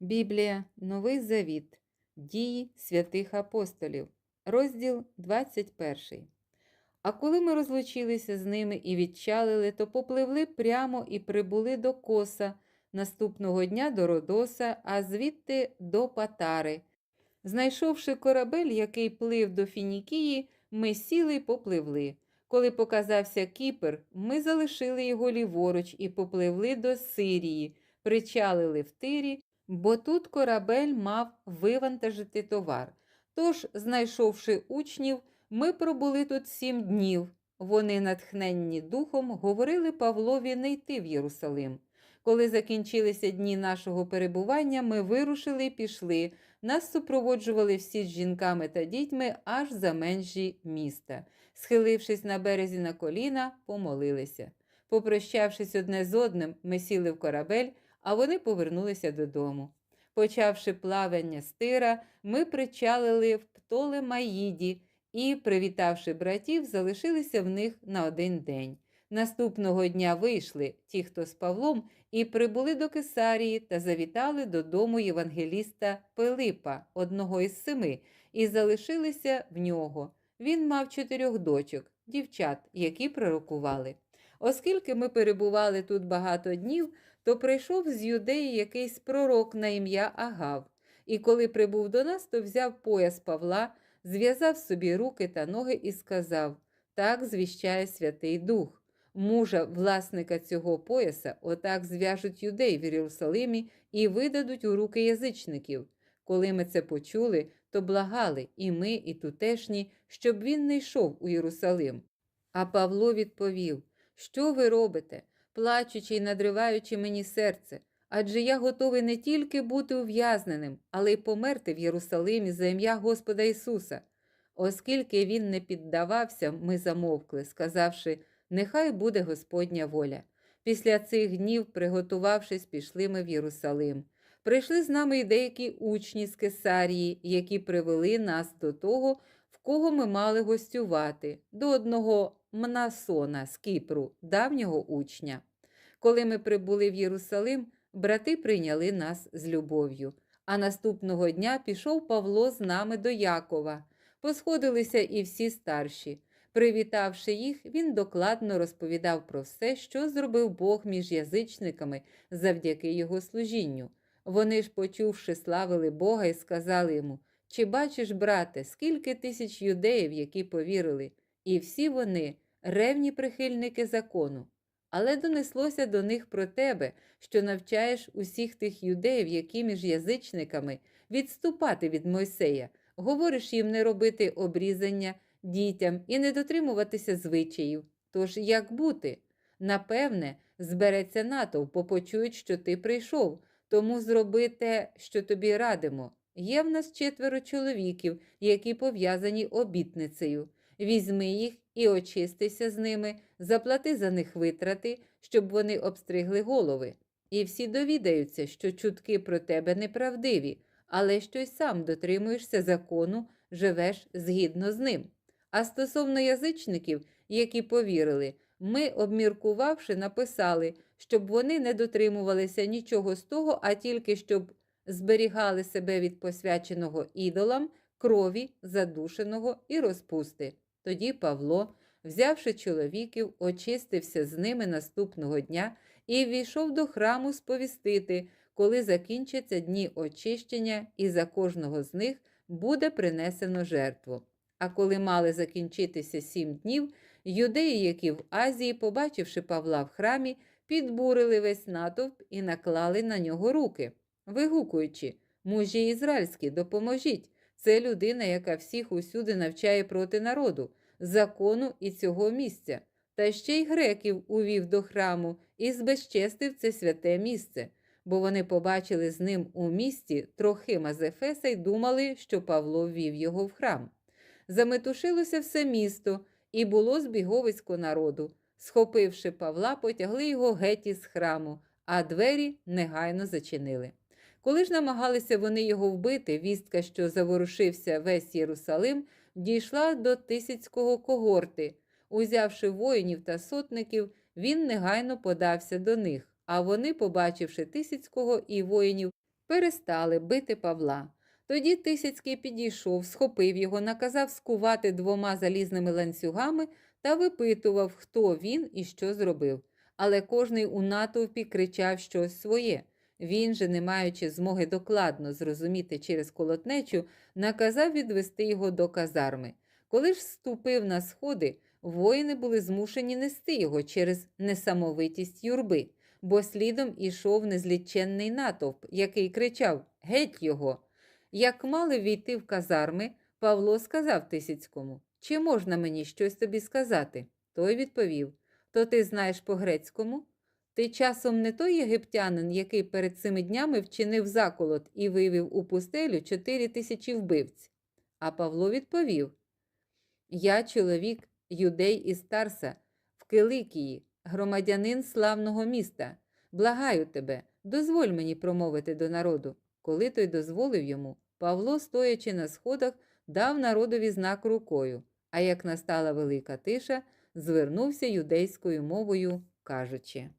Біблія, Новий Завіт, Дії святих апостолів, розділ 21. А коли ми розлучилися з ними і відчалили, то попливли прямо і прибули до коса, наступного дня до Родоса, а звідти до Патари. Знайшовши корабель, який плив до Фінікії, ми сіли й попливли. Коли показався Кіпр, ми залишили його ліворуч і попливли до Сирії, причалили в тирі, бо тут корабель мав вивантажити товар. Тож, знайшовши учнів, ми пробули тут сім днів. Вони, натхненні духом, говорили Павлові не йти в Єрусалим. Коли закінчилися дні нашого перебування, ми вирушили і пішли. Нас супроводжували всі з жінками та дітьми аж за межі міста. Схилившись на березі на коліна, помолилися. Попрощавшись одне з одним, ми сіли в корабель, а вони повернулися додому. Почавши плавання з тира, ми причалили в Птолемаїді і, привітавши братів, залишилися в них на один день. Наступного дня вийшли ті, хто з Павлом, і прибули до Кесарії та завітали додому євангеліста Пилипа, одного із семи, і залишилися в нього. Він мав чотирьох дочок, дівчат, які пророкували. Оскільки ми перебували тут багато днів, то прийшов з юдеї якийсь пророк на ім'я Агав, і коли прибув до нас, то взяв пояс Павла, зв'язав собі руки та ноги і сказав: Так звіщає Святий Дух. Мужа, власника цього пояса, отак зв'яжуть юдей в Єрусалимі і видадуть у руки язичників. Коли ми це почули, то благали і ми, і тутешні, щоб він не йшов у Єрусалим. А Павло відповів: Що ви робите, плачучи й надриваючи мені серце? Адже я готовий не тільки бути ув'язненим, але й померти в Єрусалимі за ім'я Господа Ісуса. Оскільки він не піддавався, ми замовкли, сказавши, нехай буде Господня воля. Після цих днів, приготувавшись, пішли ми в Єрусалим. Прийшли з нами й деякі учні з Кесарії, які привели нас до того, в кого ми мали гостювати, до одного Мнасона з Кіпру, давнього учня. Коли ми прибули в Єрусалим, брати прийняли нас з любов'ю. А наступного дня пішов Павло з нами до Якова. Посходилися і всі старші. Привітавши їх, він докладно розповідав про все, що зробив Бог між язичниками завдяки його служінню. Вони ж, почувши, славили Бога і сказали йому: Чи бачиш, брате, скільки тисяч юдеїв, які повірили, і всі вони ревні прихильники закону. Але донеслося до них про тебе, що навчаєш усіх тих юдеїв, які між язичниками відступати від Мойсея, говориш їм не робити обрізання дітям і не дотримуватися звичаїв. Тож як бути? Напевне, збереться натовп, бо що ти прийшов, тому зроби те, що тобі радимо. Є в нас четверо чоловіків, які пов'язані обітницею. Візьми їх і очистися з ними, заплати за них витрати, щоб вони обстригли голови. І всі довідаються, що чутки про тебе неправдиві, але що й сам дотримуєшся закону, живеш згідно з ним. А стосовно язичників, які повірили, ми, обміркувавши, написали, щоб вони не дотримувалися нічого з того, а тільки щоб зберігали себе від посвяченого ідолам, крові, задушеного і розпусти. Тоді Павло, взявши чоловіків, очистився з ними наступного дня і ввійшов до храму сповістити, коли закінчаться дні очищення, і за кожного з них буде принесено жертву. А коли мали закінчитися сім днів, юдеї, які в Азії, побачивши Павла в храмі, підбурили весь натовп і наклали на нього руки, вигукуючи Мужі ізраїльські, допоможіть! Це людина, яка всіх усюди навчає проти народу, закону і цього місця, та ще й греків увів до храму і збезчестив це святе місце, бо вони побачили з ним у місті Трохима з Ефеса й думали, що Павло ввів його в храм. Заметушилося все місто, і було збіговисько народу. Схопивши Павла, потягли його геть із храму, а двері негайно зачинили. Коли ж намагалися вони його вбити, вістка, що заворушився весь Єрусалим, дійшла до тисяцького когорти. Узявши воїнів та сотників, він негайно подався до них. А вони, побачивши тисяцького і воїнів, перестали бити Павла. Тоді Тисяцький підійшов, схопив його, наказав скувати двома залізними ланцюгами та випитував, хто він і що зробив. Але кожний у натовпі кричав щось своє. Він же, не маючи змоги докладно зрозуміти через колотнечу, наказав відвести його до казарми. Коли ж ступив на сходи, воїни були змушені нести його через несамовитість юрби, бо слідом ішов незліченний натовп, який кричав Геть його! Як мали війти в казарми, Павло сказав Тисяцькому, чи можна мені щось тобі сказати? Той відповів То ти знаєш по-грецькому? Ти часом не той єгиптянин, який перед цими днями вчинив заколот і вивів у пустелю чотири тисячі вбивць. А Павло відповів Я чоловік, юдей із Тарса, в Киликії, громадянин славного міста. Благаю тебе, дозволь мені промовити до народу. Коли той дозволив йому, Павло, стоячи на сходах, дав народові знак рукою, а як настала велика тиша, звернувся юдейською мовою, кажучи.